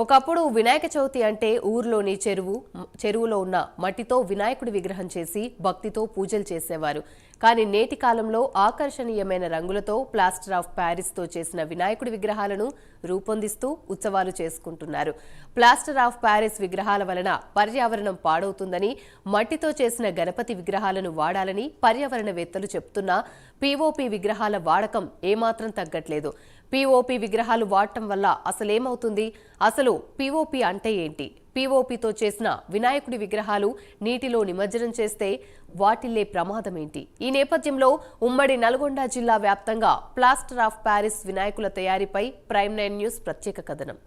ఒకప్పుడు వినాయక చవితి అంటే ఊర్లోని చెరువు చెరువులో ఉన్న మట్టితో వినాయకుడి విగ్రహం చేసి భక్తితో పూజలు చేసేవారు. కానీ నేటి కాలంలో ఆకర్షణీయమైన రంగులతో ప్లాస్టర్ ఆఫ్ ప్యారిస్తో చేసిన వినాయకుడి విగ్రహాలను రూపొందిస్తూ ఉత్సవాలు చేసుకుంటున్నారు. ప్లాస్టర్ ఆఫ్ ప్యారిస్ విగ్రహాల వలన పర్యావరణం పాడవుతుందని మట్టితో చేసిన గణపతి విగ్రహాలను వాడాలని పర్యావరణవేత్తలు చెప్తున్నా పీఓపీ విగ్రహాల వాడకం ఏమాత్రం తగ్గట్లేదు. పీఓపీ విగ్రహాలు వాడటం వల్ల అసలేమవుతుంది? అసలు పీఓపీ అంటే ఏంటి? పీఓపీతో చేసిన వినాయకుడి విగ్రహాలు నీటిలో నిమజ్జనం చేస్తే వాటిల్లే ప్రమాదం ఏంటి ఈ నేపథ్యంలో ఉమ్మడి నల్గొండ జిల్లా వ్యాప్తంగా ప్లాస్టర్ ఆఫ్ ప్యారిస్ వినాయకుల తయారీపై ప్రైమ్ నైన్ న్యూస్ ప్రత్యేక కథనం.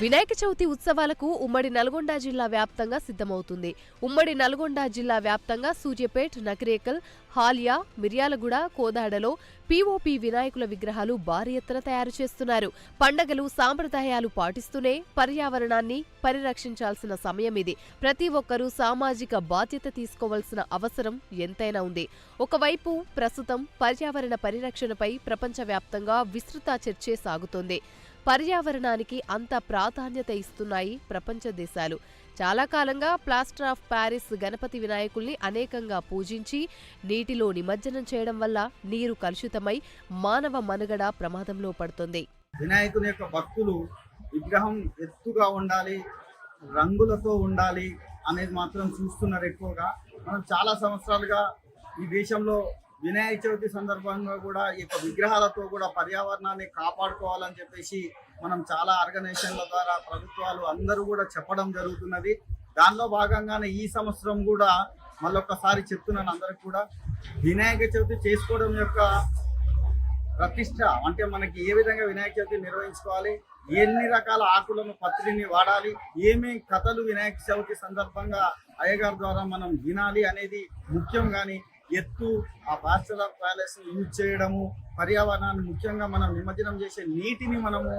వినాయక చవితి ఉత్సవాలకు ఉమ్మడి నల్గొండ జిల్లా వ్యాప్తంగా సిద్ధమవుతుంది. ఉమ్మడి నల్గొండ జిల్లా వ్యాప్తంగా సూర్యపేట్ నకరేకల్ హాలియా మిర్యాలగూడ కోదాడలో పీఓపీ వినాయకుల విగ్రహాలు భారీ ఎత్తున తయారు చేస్తున్నారు. పండగలు సాంప్రదాయాలు పాటిస్తూనే పర్యావరణాన్ని పరిరక్షించాల్సిన సమయం ఇది. ప్రతి ఒక్కరూ సామాజిక బాధ్యత తీసుకోవాల్సిన అవసరం ఎంతైనా ఉంది. ఒకవైపు ప్రస్తుతం పర్యావరణ పరిరక్షణపై ప్రపంచవ్యాప్తంగా విస్తృత చర్చే సాగుతోంది. పర్యావరణానికి అంత ప్రాధాన్యత ఇస్తున్నాయి ప్రపంచ దేశాలు. చాలా కాలంగా ప్లాస్టర్ ఆఫ్ ప్యారిస్ గణపతి వినాయకుల్ని అనేకంగా పూజించి నీటిలో నిమజ్జనం చేయడం వల్ల నీరు కలుషితమై మానవ మనుగడ ప్రమాదంలో పడుతుంది. వినాయకుని యొక్క భక్తులు విగ్రహం ఎత్తుగా ఉండాలి రంగులతో ఉండాలి అనేది మాత్రం చూస్తున్నారు ఎక్కువగా. మనం చాలా సంవత్సరాలుగా ఈ దేశంలో వినాయక చవితి సందర్భంగా కూడా ఈ యొక్క విగ్రహాలతో కూడా పర్యావరణాన్ని కాపాడుకోవాలని చెప్పేసి మనం చాలా ఆర్గనైజేషన్ల ద్వారా ప్రభుత్వాలు అందరూ కూడా చెప్పడం జరుగుతున్నది. దానిలో భాగంగానే ఈ సంవత్సరం కూడా మళ్ళొక్కసారి చెప్తున్నాను అందరికి కూడా. వినాయక చవితి చేసుకోవడం యొక్క ప్రతిష్ట అంటే మనకి ఏ విధంగా వినాయక చవితి నిర్వహించుకోవాలి ఎన్ని రకాల ఆకులను పత్రిని వాడాలి ఏమేం కథలు వినాయక చవితి సందర్భంగా అయ్యగారి ద్వారా మనం వినాలి అనేది ముఖ్యం కానీ ఎత్తు ఆ బాస్టర్ ఆఫ్ ప్యాలెస్ యూజ్ చేయడము పర్యావరణాన్ని ముఖ్యంగా మనం నిమజ్జనం చేసే నీటిని మనము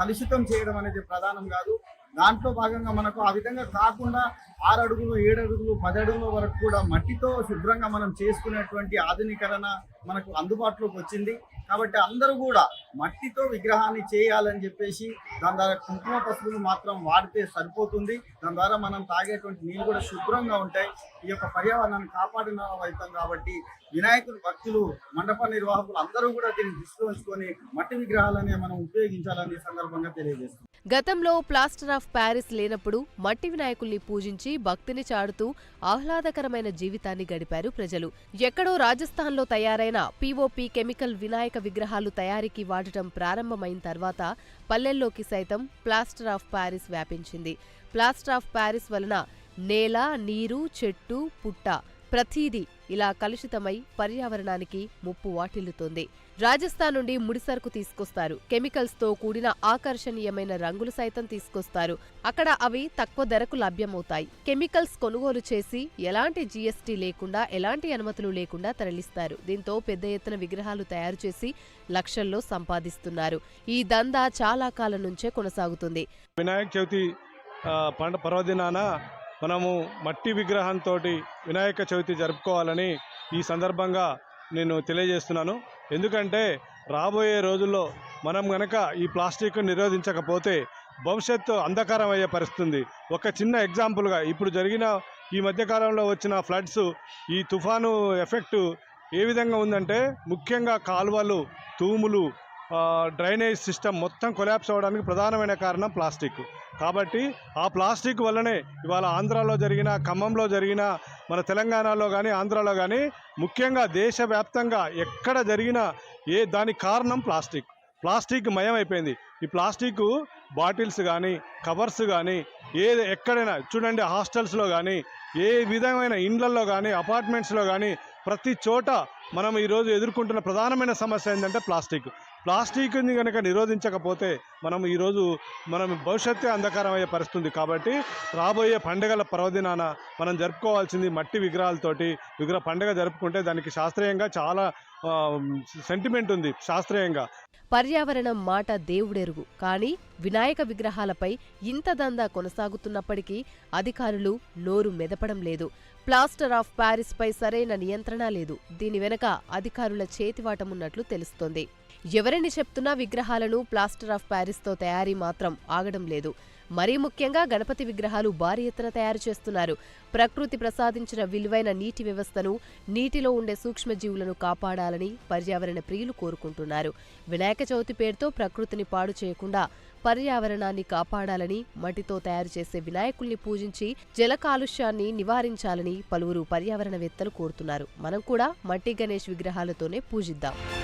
కలుషితం చేయడం అనేది ప్రధానం కాదు. దాంట్లో భాగంగా మనకు ఆ విధంగా కాకుండా ఆరు అడుగులు ఏడు అడుగులు పది అడుగుల వరకు కూడా మట్టితో శుభ్రంగా మనం చేసుకునేటువంటి ఆధునీకరణ మనకు అందుబాటులోకి వచ్చింది. కాబట్టి అందరూ కూడా మట్టితో విగ్రహాన్ని చేయాలని చెప్పేసి దాని ద్వారా కుంకుమ పసుపులు మాత్రం వాడితే సరిపోతుంది. దాని ద్వారా మనం తాగేటువంటి నీళ్ళు కూడా శుభ్రంగా ఉంటాయి. ఈ యొక్క పర్యావరణాన్ని కాపాడిన అవుతాం కాబట్టి వినాయకుడు భక్తులు మండప నిర్వాహకులు అందరూ కూడా దీన్ని దృష్టిలో ఉంచుకొని మట్టి విగ్రహాలనే మనం ఉపయోగించాలని సందర్భంగా తెలియజేస్తాం గతంలో ప్లాస్టర్ ఆఫ్ ప్యారిస్ లేనప్పుడు మట్టి వినాయకుల్ని పూజించి భక్తిని చాడుతూ ఆహ్లాదకరమైన జీవితాన్ని గడిపారు ప్రజలు. ఎక్కడో రాజస్థాన్లో తయారైన పీఓపీ కెమికల్ వినాయక విగ్రహాలు తయారీకి వాడటం ప్రారంభమైన తర్వాత పల్లెల్లోకి సైతం ప్లాస్టర్ ఆఫ్ ప్యారిస్ వ్యాపించింది. ప్లాస్టర్ ఆఫ్ ప్యారిస్ వలన నేల నీరు చెట్టు పుట్ట ప్రతీదీ ఇలా కలుషితమై పర్యావరణానికి ముప్పు వాటిల్లుతోంది. రాజస్థాన్ నుండి ముడిసరుకు తీసుకొస్తారు. కెమికల్స్తో కూడిన ఆకర్షణీయమైన రంగులు సైతం తీసుకొస్తారు. అక్కడ అవి తక్కువ ధరకు లభ్యమవుతాయి. కెమికల్స్ కొనుగోలు చేసి ఎలాంటి జీఎస్టీ లేకుండా ఎలాంటి అనుమతులు లేకుండా తరలిస్తారు. దీంతో పెద్ద ఎత్తున విగ్రహాలు తయారు చేసి లక్షల్లో సంపాదిస్తున్నారు. ఈ దందా చాలా కాలం నుంచే కొనసాగుతుంది. వినాయక చవితి పర్వదినాన మనము మట్టి విగ్రహంతో వినాయక చవితి జరుపుకోవాలని ఈ సందర్భంగా నేను తెలియజేస్తున్నాను. ఎందుకంటే రాబోయే రోజుల్లో మనం గనక ఈ ప్లాస్టిక్ నిరోధించకపోతే భవిష్యత్తు అంధకారం అయ్యే పరిస్థితుంది. ఒక చిన్న ఎగ్జాంపుల్గా ఇప్పుడు జరిగిన ఈ మధ్యకాలంలో వచ్చిన ఫ్లడ్స్ ఈ తుఫాను ఎఫెక్టు ఏ విధంగా ఉందంటే ముఖ్యంగా కాలువలు తూములు డ్రైనేజ్ సిస్టమ్ మొత్తం కొలాప్స్ అవ్వడానికి ప్రధానమైన కారణం ప్లాస్టిక్. కాబట్టి ఆ ప్లాస్టిక్ వల్లనే ఇవాళ ఆంధ్రాలో జరిగిన ఖమ్మంలో జరిగిన మన తెలంగాణలో కానీ ఆంధ్రాలో కానీ ముఖ్యంగా దేశవ్యాప్తంగా ఎక్కడ జరిగిన ఏ దానికి కారణం ప్లాస్టిక్. ప్లాస్టిక్ మయమైపోయింది. ఈ ప్లాస్టిక్ బాటిల్స్ కానీ కవర్స్ కానీ ఏ ఎక్కడైనా చూడండి హాస్టల్స్లో కానీ ఏ విధమైన ఇండ్లల్లో కానీ అపార్ట్మెంట్స్లో కానీ ప్రతి చోట మనం ఈరోజు ఎదుర్కొంటున్న ప్రధానమైన సమస్య ఏంటంటే ప్లాస్టిక్. ప్లాస్టిక్ని కనుక నిరోధించకపోతే మనం ఈరోజు మనం భవిష్యత్తే అంధకారం అయ్యే కాబట్టి రాబోయే పండుగల పర్వదినాన మనం జరుపుకోవాల్సింది మట్టి విగ్రహాలతోటి విగ్రహ పండుగ జరుపుకుంటే దానికి శాస్త్రీయంగా చాలా సెంటిమెంట్ ఉంది శాస్త్రీయంగా. పర్యావరణం మాట దేవుడెరుగు. కానీ వినాయక విగ్రహాలపై ఇంత దందా కొనసాగుతున్నప్పటికీ అధికారులు నోరు మెదపడం లేదు. ప్లాస్టర్ ఆఫ్ ప్యారిస్పై సరైన నియంత్రణ లేదు. దీని వెనక అధికారుల చేతివాటమున్నట్లు తెలుస్తోంది. ఎవరిని చెప్తున్నా విగ్రహాలను ప్లాస్టర్ ఆఫ్ ప్యారిస్తో తయారీ మాత్రం ఆగడం లేదు. మరీ ముఖ్యంగా గణపతి విగ్రహాలు భారీ ఎత్తున తయారు చేస్తున్నారు. ప్రకృతి ప్రసాదించిన విలువైన నీటి వ్యవస్థను నీటిలో ఉండే సూక్ష్మజీవులను కాపాడాలని పర్యావరణ ప్రియులు కోరుకుంటున్నారు. వినాయక చవితి పేరుతో ప్రకృతిని పాడు చేయకుండా పర్యావరణాన్ని కాపాడాలని మట్టితో తయారు చేసే వినాయకుల్ని పూజించి జల కాలుష్యాన్ని నివారించాలని పలువురు పర్యావరణవేత్తలు కోరుతున్నారు. మనం కూడా మట్టి గణేష్ విగ్రహాలతోనే పూజిద్దాం.